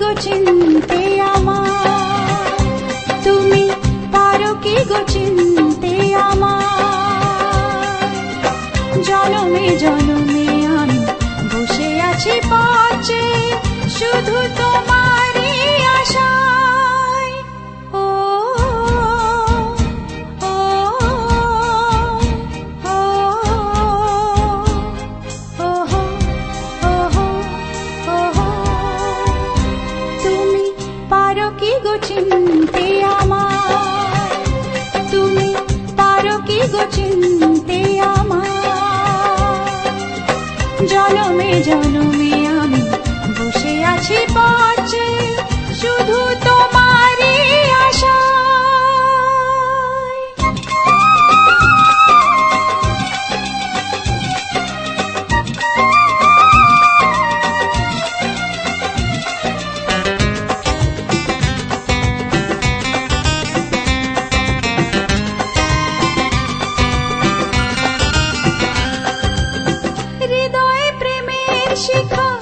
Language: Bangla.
গো চিনতে আমার? তুমি পারো কি গো চিনতে আমার? জনমে জনমে কি গো চিনতে আমার। তুমি পারো কি গো চিনতে শিখা